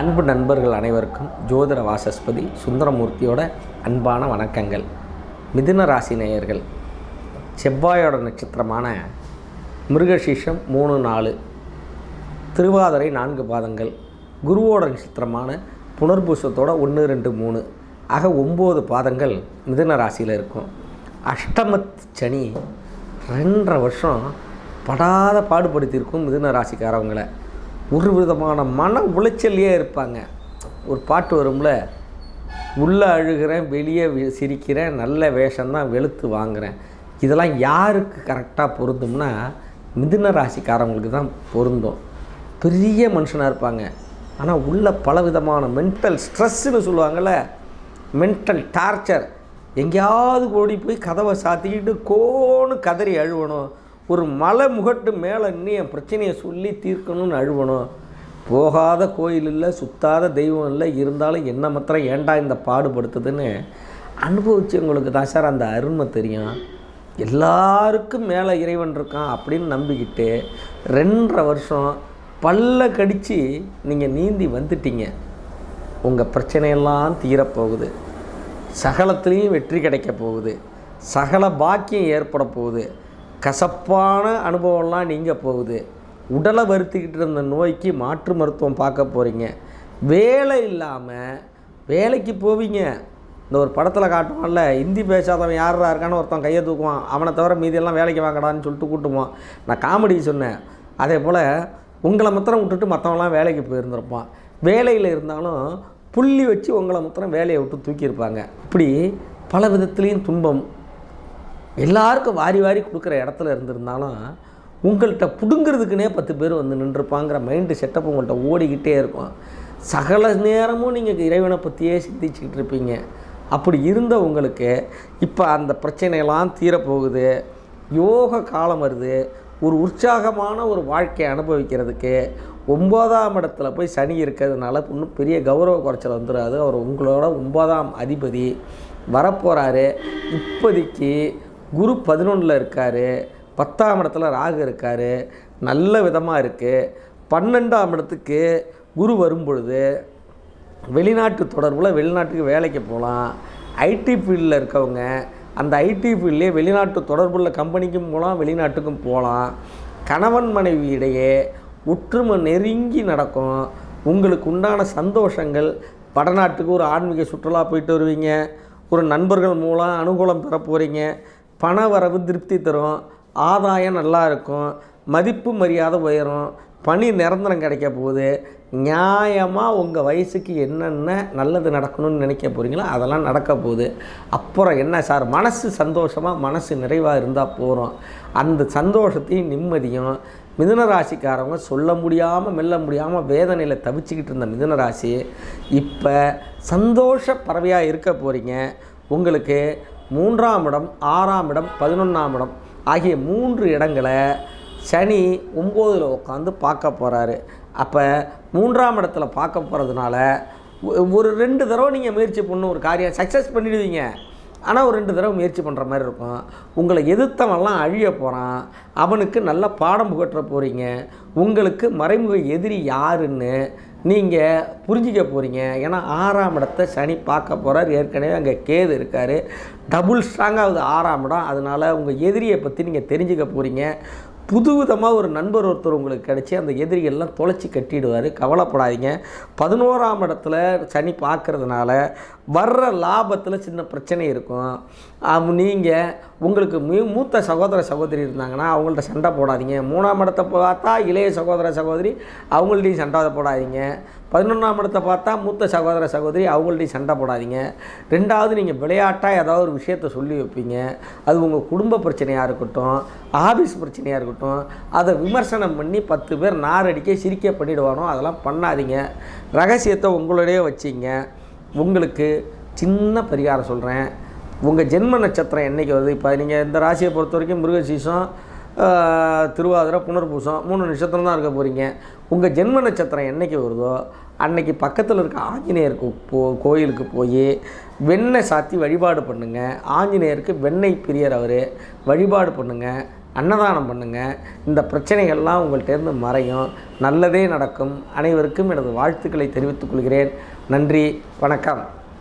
அன்பு நண்பர்கள் அனைவருக்கும் ஜோதிட வாசஸ்பதி சுந்தரமூர்த்தியோட அன்பான வணக்கங்கள். மிதுன ராசி நேயர்கள் செவ்வாயோட நட்சத்திரமான மிருகசீஷம் மூணு நாலு திருவாதிரை நான்கு பாதங்கள் குருவோட நட்சத்திரமான புனர்பூசத்தோட ஒன்று ரெண்டு மூணு ஆக ஒம்பது பாதங்கள் மிதுன ராசியில் இருக்கும். அஷ்டமத் சனி ரெண்டரை வருஷம் படாத பாடுபடுத்தியிருக்கும் மிதுன ராசிக்காரவங்களை. ஒரு விதமான மன உளைச்சல்லையே இருப்பாங்க. ஒரு பாட்டு வரும்ல உள்ளே அழுகிறேன் வெளியே சிரிக்கிறேன் நல்ல வேஷம்தான் வெளுத்து வாங்குறேன். இதெல்லாம் யாருக்கு கரெக்டாக பொருந்தும்னா மிதுன ராசிக்காரவங்களுக்கு தான் பொருந்தும். பெரிய மனுஷனாக இருப்பாங்க. ஆனால் உள்ள பலவிதமான மென்டல் ஸ்ட்ரெஸ்ஸுன்னு சொல்லுவாங்கள்ல மென்டல் டார்ச்சர் எங்கேயாவது ஓடி போய் கதவை சாத்திக்கிட்டு கோன்னு கதறி அழுவணும். ஒரு மலை முகட்டு மேலே இன்னும் என் பிரச்சனையை சொல்லி தீர்க்கணும்னு அழுவணும். போகாத கோயில் இல்லை சுத்தாத தெய்வம் இல்லை இருந்தாலும் என்ன மாத்திரம் ஏன்டா இந்த பாடுபடுத்துதுன்னு அனுபவிச்சவங்களுக்கு தான் சார் அந்த அருமை தெரியும். எல்லாருக்கும் மேலே இறைவன் இருக்கான் அப்படின்னு நம்பிக்கிட்டு ரெண்டரை வருஷம் பல்ல கடித்து நீங்கள் நீந்தி வந்துட்டீங்க. உங்கள் பிரச்சனையெல்லாம் தீரப்போகுது சகலத்துலேயும் வெற்றி கிடைக்க போகுது. சகல பாக்கியம் ஏற்பட போகுது. கசப்பான அனுபவம்லாம் நீங்கள் போகுது. உடலை வருத்திக்கிட்டு இருந்த நோய்க்கு மாற்று மருத்துவம் பார்க்க போகிறீங்க வேலை இல்லாமல் வேலைக்கு போவீங்க. இந்த ஒரு படத்தில் காட்டுவான்ல ஹிந்தி பேசாதவன் யாரா இருக்கான்னு ஒருத்தன் கையை தூக்குவான். அவனை தவிர மீதியெல்லாம் வேலைக்கு வாங்கடான்னு சொல்லிட்டு கூட்டுவான். நான் காமெடி சொன்னேன். அதே போல் உங்களை மாத்திரம் விட்டுட்டு மற்றவங்களாம் வேலைக்கு போயிருந்திருப்பான். வேலையில் இருந்தாலும் புள்ளி வச்சு உங்களை மாத்திரம் வேலையை விட்டு தூக்கியிருப்பாங்க. இப்படி பல விதத்துலேயும் துன்பம் எல்லாருக்கும் வாரி வாரி கொடுக்குற இடத்துல இருந்திருந்தாலும் உங்கள்கிட்ட பிடுங்கிறதுக்குனே பத்து பேர் வந்து நின்றுப்பாங்கிற மைண்டு செட்டப் உங்கள்கிட்ட ஓடிக்கிட்டே இருக்கும். சகல நேரமும் நீங்கள் இறைவனை பற்றியே சிந்திச்சுக்கிட்டு இருப்பீங்க. அப்படி இருந்த உங்களுக்கு இப்போ அந்த பிரச்சனையெல்லாம் தீரப்போகுது. யோக காலம் வருது. ஒரு உற்சாகமான ஒரு வாழ்க்கையை அனுபவிக்கிறதுக்கு ஒம்பதாம் இடத்துல போய் சனி இருக்கிறதுனால இன்னும் பெரிய கௌரவ குறைச்சல் வந்துடாது அவர் உங்களோட ஒன்பதாம் அதிபதி வரப்போகிறாரு இப்போதைக்கு குரு பதினொன்றில் இருக்கார் பத்தாம் இடத்துல ராகு இருக்கார் நல்ல விதமாக இருக்குது பன்னெண்டாம் இடத்துக்கு குரு வரும்பொழுது வெளிநாட்டு தொடர்பில் வெளிநாட்டுக்கு வேலைக்கு போகலாம் ஐடி ஃபீல்டில் இருக்கவங்க அந்த ஐடி ஃபீல்ட்லேயே வெளிநாட்டு தொடர்புள்ள கம்பெனிக்கும் போகலாம் வெளிநாட்டுக்கும் போகலாம் கணவன் மனைவி இடையே ஒற்றுமை நெருங்கி நடக்கும். உங்களுக்கு உண்டான சந்தோஷங்கள் வடநாட்டுக்கு ஒரு ஆன்மீக சுற்றுலா போயிட்டு வருவீங்க. ஒரு நண்பர்கள் மூலம் அனுகூலம் பெற போகிறீங்க பண வரவு திருப்தி தரும் ஆதாயம் நல்லா இருக்கும் மதிப்பு மரியாதை உயரும் பணி நிரந்தரம் கிடைக்க போகுது நியாயமாக உங்கள் வயசுக்கு என்னென்ன நல்லது நடக்கணும்னு நினைக்க போகிறீங்களோ அதெல்லாம் நடக்க போகுது. அப்புறம் என்ன சார்? மனசு சந்தோஷமாக மனசு நிறைவாக இருந்தால் போகிறோம் அந்த சந்தோஷத்தையும் நிம்மதியும் மிதுனராசிக்காரவங்க சொல்ல முடியாமல் மெல்ல முடியாமல் வேதனையில் தவிச்சுக்கிட்டு இருந்த மிதுனராசி இப்போ சந்தோஷ பறவையாக இருக்க போகிறீங்க உங்களுக்கு மூன்றாம் இடம் ஆறாம் இடம் பதினொன்றாம் இடம் ஆகிய மூன்று இடங்களை சனி ஒம்போதில் உட்காந்து பார்க்க போகிறாரு அப்போ மூன்றாம் இடத்துல பார்க்க போகிறதுனால ஒரு ரெண்டு தடவை நீங்கள் முயற்சி பண்ணும் ஒரு காரியம் சக்ஸஸ் பண்ணிடுவீங்க. ஆனால் ஒரு ரெண்டு தடவை முயற்சி பண்ணுற மாதிரி இருக்கும். உங்களை எதிர்த்தவன்லாம் அழிய போகிறான் அவனுக்கு நல்ல பாடம் புகற்ற போகிறீங்க உங்களுக்கு மறைமுக எதிரி யாருன்னு நீங்கள் புரிஞ்சிக்க போகிறீங்க ஏன்னா ஆறாம் இடத்த சனி பார்க்க போகிறார் ஏற்கனவே அங்கே கேது இருக்கார். டபுள் ஸ்ட்ராங்காகுது ஆறாம் இடம். அதனால் உங்கள் எதிரியை பற்றி நீங்கள் தெரிஞ்சுக்க போகிறீங்க புதுவிதமாக ஒரு நண்பர் ஒருத்தர் உங்களுக்கு கிடச்சி அந்த எதிரிகள்லாம் தொலைச்சி கட்டிடுவார். கவலைப்படாதீங்க. பதினோராம் இடத்துல சனி பார்க்குறதுனால வர்ற லாபத்தில் சின்ன பிரச்சனை இருக்கும். நீங்கள் உங்களுக்கு மூத்த சகோதர சகோதரி இருந்தாங்கன்னா அவங்கள்ட்ட சண்டை போடாதீங்க. மூணாம் இடத்தை பார்த்தா இளைய சகோதர சகோதரி அவங்கள்ட்டையும் சண்டை போடாதீங்க. பதினொன்றாம் இடத்தை பார்த்தா மூத்த சகோதர சகோதரி அவங்கள்ட்டையும் சண்டை போடாதீங்க. ரெண்டாவது நீங்கள் விளையாட்டாக ஏதாவது ஒரு விஷயத்த சொல்லி வைப்பீங்க. அது உங்கள் குடும்ப பிரச்சனையாக இருக்கட்டும் ஆஃபீஸ் பிரச்சனையாக இருக்கட்டும் அதை விமர்சனம் பண்ணி பத்து பேர் நாரடிக்க சிரிக்க பண்ணிவிடுவானோ அதெல்லாம் பண்ணாதீங்க. ரகசியத்தை உங்களோடய வச்சிங்க. உங்களுக்கு சின்ன பரிகாரம் சொல்கிறேன் உங்கள் ஜென்ம நட்சத்திரம் என்றைக்கு வருது? இப்போ நீங்கள் இந்த ராசியை பொறுத்த வரைக்கும் மிருகசீசம் திருவாதிரை புனர்பூசம் மூணு நட்சத்திரம் தான் இருக்க போகிறீங்க உங்கள் ஜென்ம நட்சத்திரம் என்றைக்கு வருதோ அன்னைக்கு பக்கத்தில் இருக்க ஆஞ்சநேயருக்கு போ கோயிலுக்கு போய் வெண்ணெய் சாத்தி வழிபாடு பண்ணுங்கள் ஆஞ்சநேயருக்கு வெண்ணெய் பிரியர் அவர் வழிபாடு பண்ணுங்கள் அன்னதானம் பண்ணுங்கள் இந்த பிரச்சனைகள்லாம் உங்கள்கிட்டேருந்து மறையும். நல்லதே நடக்கும். அனைவருக்கும் எனது வாழ்த்துக்களை தெரிவித்துக் கொள்கிறேன். நன்றி வணக்கம்.